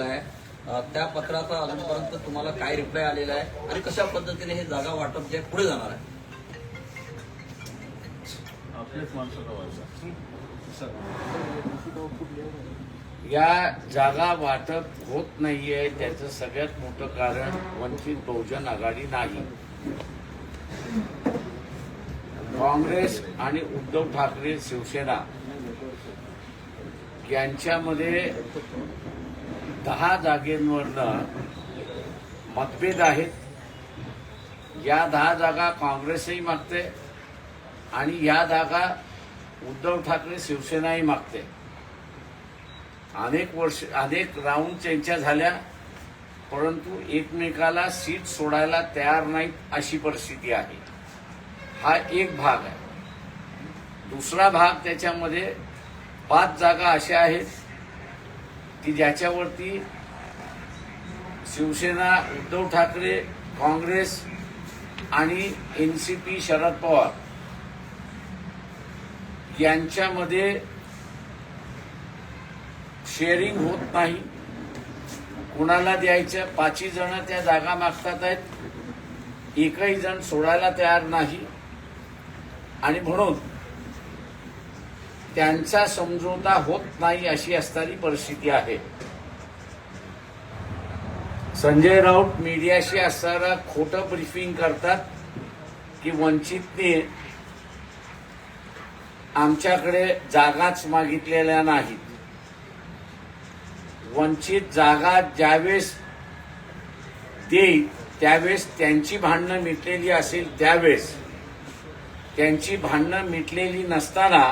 आहे त्या पत्राचा अजूनपर्यंत तुम्हाला काय रिप्लाय आलेला आहे आणि कशा पद्धतीने हे जागा वाटप जे पुढे जाणार आहे? या जागा वाटप होत नाहीये त्याचं सगळ्यात मोठं कारण वंचित बहुजन आघाडी नाही. काँग्रेस आणि उद्धव ठाकरे शिवसेना यांच्यामध्ये दहा जागेंवरनं मतभेद आहेत. या दहा जागा काँग्रेसही मागते आणि या जागा उद्धव ठाकरे शिवसेनाही मागते. अनेक वर्ष अनेक राऊंड त्यांच्या झाल्या परंतु एकमेकाला सीट सोडायला तयार नाहीत अशी परिस्थिती आहे. हा एक भाग आहे. दुसरा भाग त्याच्यामध्ये पाच जागा अशा आहेत की ज्याच्यावरती शिवसेना उद्धव ठाकरे काँग्रेस आणि N C P Sharad Pawar यांच्यामध्ये शेअरिंग होत नाही. कुणाला द्यायचं? पाचही जण त्या जागा मागतात आहेत. एकही जण सोडायला तयार नाही. आणि म्हणून त्यांचा समझोता होत नाही अशी असणारी परिस्थिती आहे. संजय राऊत मीडियाशी असणारा खोटं ब्रीफिंग करतात की वंचितने आमच्याकडे जागाच मागितलेल्या नाहीत. वंचित जागा ज्यावेळेस देईल त्यावेळेस त्यांची भांडणं मिटलेली असेल त्यावेळेस त्यांची भांडणं मिटलेली नसताना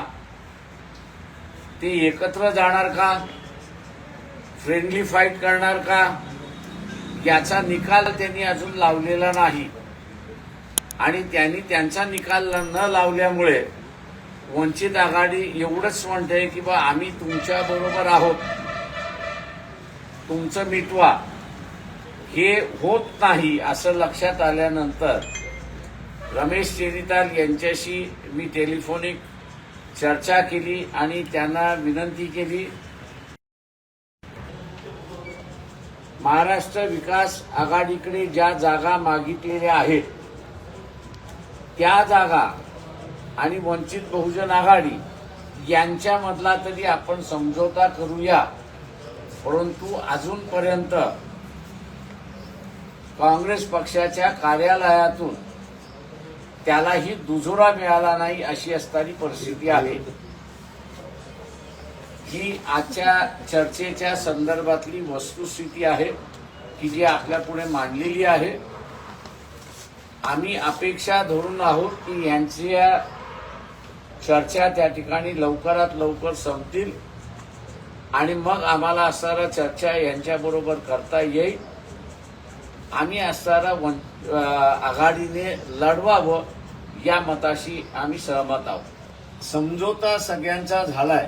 ते एकत्र जाणार का? फ्रेंडली फाईट करणार का? याचा निकाल त्यांनी अजून लावलेला नाही. आणि त्यांनी त्यांचा निकाल न लावल्यामुळे वंचित आघाडी एवढंच म्हणते की बा आम्ही तुमच्या बरोबर आहोत. तुमचं मिटवा. हे होत नाही असं लक्षात आल्यानंतर रमेश चेरिताल यांच्याशी मी टेलिफोनिक चर्चा केली आणि त्यांना विनंती केली. महाराष्ट्र विकास आघाडीकडे ज्या जागा मागितलेल्या आहेत त्या जागा आणि वंचित बहुजन आघाडी यांच्यामधला तरी आपण समझोता करूया. परंतु अजूनपर्यंत काँग्रेस पक्षाच्या कार्यालयातून त्यालाही दुजोरा मिळाला नाही अशी असणारी परिस्थिती आहे. ही आजच्या चर्चेच्या संदर्भातली वस्तुस्थिती आहे की जी आपल्या पुढे मांडलेली आहे. आम्ही अपेक्षा धरून आहोत की यांच्या चर्चा त्या ठिकाणी लवकरात लवकर संपतील आणि मग आम्हाला असणारा चर्चा यांच्याबरोबर करता येईल. आम्ही असणारा वन आघाडीने लढवावं या मताशी आम्ही सहमत आहोत. समझोता सगळ्यांचा झालाय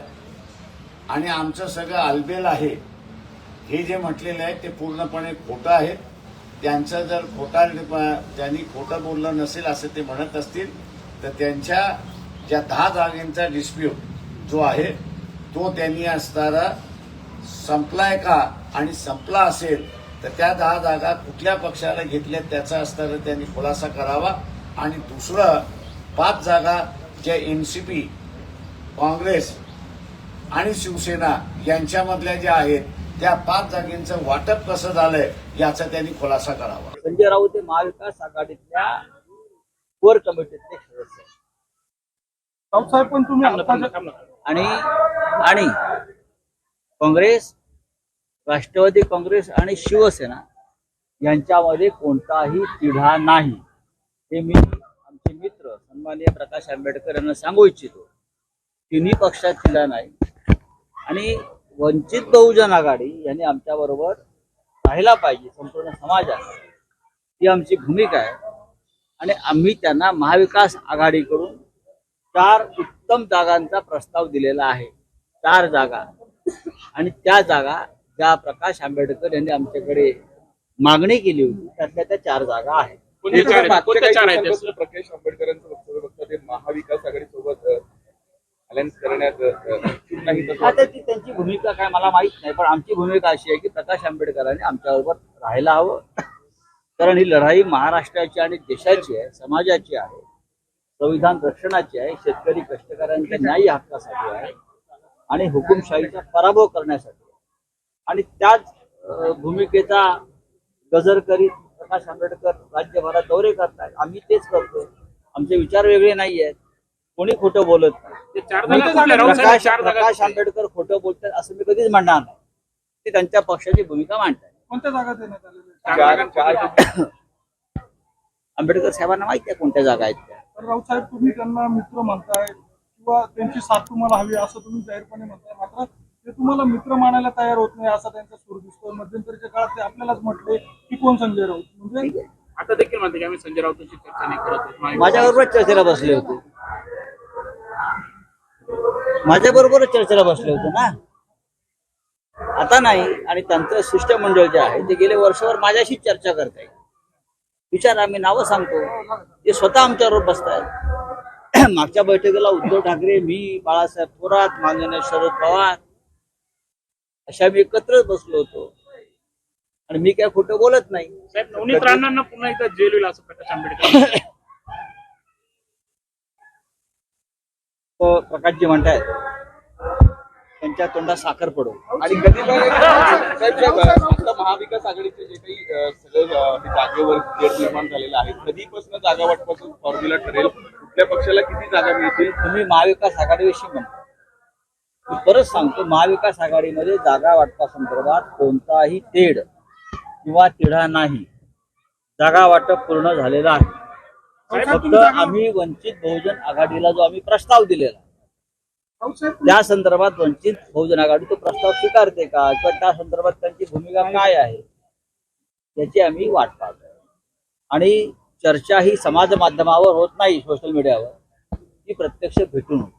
आणि आमचं सगळं आलबेल आहे. हे जे म्हटलेलं आहे ते पूर्णपणे खोटं आहे. त्यांचं जर खोटा त्यांनी खोटं बोललं नसेल असं ते म्हणत असतील तर त्यांच्या ज्या दहा जागेंचा डिस्प्यूट जो आहे तो त्यांनी असणारा संपलाय का आणि संपला असेल तर त्या दहा जागा कुठल्या पक्षाला घेतल्या त्याचा असणारा त्यांनी खुलासा करावा. आणि दुसरं पाच जागा ज्या एनसीपी काँग्रेस आणि शिवसेना यांच्यामधल्या ज्या आहेत त्या पाच जागेंचं वाटप कसं झालंय याचा त्यांनी खुलासा करावा. संजय राऊत हे महाविकास आघाडीतल्या कोर कमिटीतले सदस्य. साहेब पण तुम्ही आणि आणि काँग्रेस राष्ट्रवादी काँग्रेस आणि शिवसेना यांच्यामध्ये कोणताही तिढा नाही. हे मी आमचे मित्र सन्माननीय प्रकाश आंबेडकर यांना सांगू इच्छितो. तिन्ही पक्षात तिढा नाही. आणि वंचित बहुजन आघाडी यांनी आमच्याबरोबर राहिला पाहिजे संपूर्ण समाजात. ही आमची भूमिका आहे. आणि आम्ही त्यांना महाविकास आघाडीकडून चार उत्तम जागांचा प्रस्ताव दिलेला आहे. चार जागा. आणि त्या जागा ज्या प्रकाश आंबेडकर यांनी आमच्याकडे मागणी केली होती त्यातल्या त्या चार जागा आहेत. कोणत्या चार आहेत? कोणत्या चार आहेत दिवसांपासून प्रकाश आंबेडकरांचं वक्तव्य बघतात ते महाविकास आघाडी सोबत अलायन्स करण्यात अ, इच्छुक नाही तसं आता ती त्यांची भूमिका काय मला माहीत नाही पण आमची भूमिका अशी आहे की प्रकाश आंबेडकरांनी आमच्याबरोबर राहायला हवं कारण ही लढाई महाराष्ट्राची आणि देशाची आहे समाजाची आहे संविधान रक्षणाची आहे शेतकरी कष्टकऱ्यांच्या न्याय्य हक्कासाठी आहे आणि हुकुमशाहीचा पराभव करण्यासाठी आहे. आणि त्याच अं, भूमिकेचा गजर करीत प्रकाश आंबेडकर राज्यभरात दौरे करतायत. आम्ही तेच करतोय. आमचे विचार वेगळे नाही आहेत कोणी खोटं बोलत नाही. प्रकाश? आंबेडकर खोटं बोलतात असं मी कधीच म्हणणार नाही. ते त्यांच्या पक्षाची भूमिका मांडतात. कोणत्या जागा देण्यात आलेल्या आंबेडकर साहेबांना माहिती आहे कोणत्या जागा आहेत त्या. तर राऊत साहेब तुम्ही त्यांना मित्र म्हणताय किंवा त्यांची साथ तुम्हाला हवी असं तुम्ही जाहीरपणे म्हणताय. मात्र तुम्हाला मित्र मानायला तयार होत नाही असा त्यांचा सूर दिसतो मध्यंतरीच्या काळात ते आपल्यालाच म्हटले की कोण संजय राऊत? म्हणजे आता देखील म्हणते की आम्ही संजय राऊतांची चर्चा नाही करत आहोत. महायुती- माझ्याबरोबर चर्चेला बसले होते. माझ्या बरोबर चर्चेला बसले होते ना? आता नाही. आणि त्यांचं शिष्टमंडळ जे आहे ते गेले वर्षभर माझ्याशीच चर्चा करताय. विचार आम्ही नावं सांगतो. ते स्वतः आमच्याबरोबर बसतायत. मागच्या बैठकीला उद्धव ठाकरे मी बाळासाहेब थोरात माननीय शरद पवार अशा मी एकत्रच बसलो होतो. आणि मी काय खोटं बोलत नाही. साहेब नवनीत राणांना पुन्हा एकदा जेल होईल असं प्रकाश आंबेडकर प्रकाशजी म्हणतायत त्यांच्या तोंडात साखर पडो. आणि कधी साहेब साहेब, आता महाविकास आघाडीचे जे काही सगळं जागेवर निर्माण झालेलं आहे कधीपासून जागा वाटपासून फॉर्म्युला ठरेल? कुठल्या पक्षाला किती जागा मिळतील? तुम्ही महाविकास आघाडीविषयी म्हणता. परत सांगतो महाविकास आघाडीमध्ये जागा वाटपा संदर्भात कोणताही तेढ किंवा तिढा नाही. जागा वाटप पूर्ण झालेलं आहे. फक्त आम्ही वंचित बहुजन आघाडीला जो आम्ही प्रस्ताव दिलेला त्या संदर्भात वंचित बहुजन आघाडी तो प्रस्ताव स्वीकारते का? किंवा त्या संदर्भात त्यांची भूमिका काय आहे? याची आम्ही वाट पाहतोय आणि चर्चा ही समाज माध्यमावर होत नाही सोशल मीडियावर. ती प्रत्यक्ष भेटून होते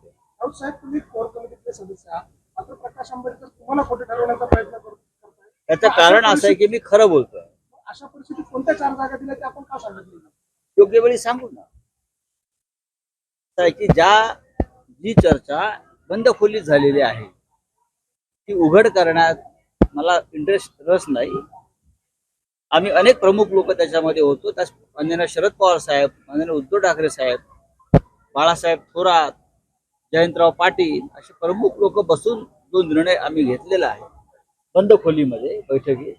राऊत साहेब तुम्ही कोर कमिटीचे सदस्य आहात. मात्र प्रकाश आंबेडकर तुम्हाला खोटे ठरवण्याचा प्रयत्न करत करताय त्याचं कारण असं आहे की मी खरं बोलतोय. अशा परिस्थितीत कोणत्या चार जागा दिल्या ते आपण का सांगितलं? योग्य वेळी सांगू ना. की ज्या जी चर्चा बंद खोलीत झालेली आहे ती उघड करण्यात मला इंटरेस्ट रस नाही. आम्ही अनेक प्रमुख लोक त्याच्यामध्ये होतो. त्यास माननीय शरद पवार साहेब माननीय उद्धव ठाकरे साहेब बाळासाहेब थोरात जयंतराव पाटील असे प्रमुख लोक बसून जो निर्णय आम्ही घेतलेला आहे बंद खोलीमध्ये बैठकीत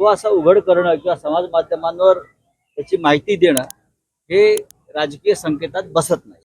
तो असा उघड करणं किंवा समाज माध्यमांवर त्याची माहिती देणं हे राजकीय संकेतात बसत नाही.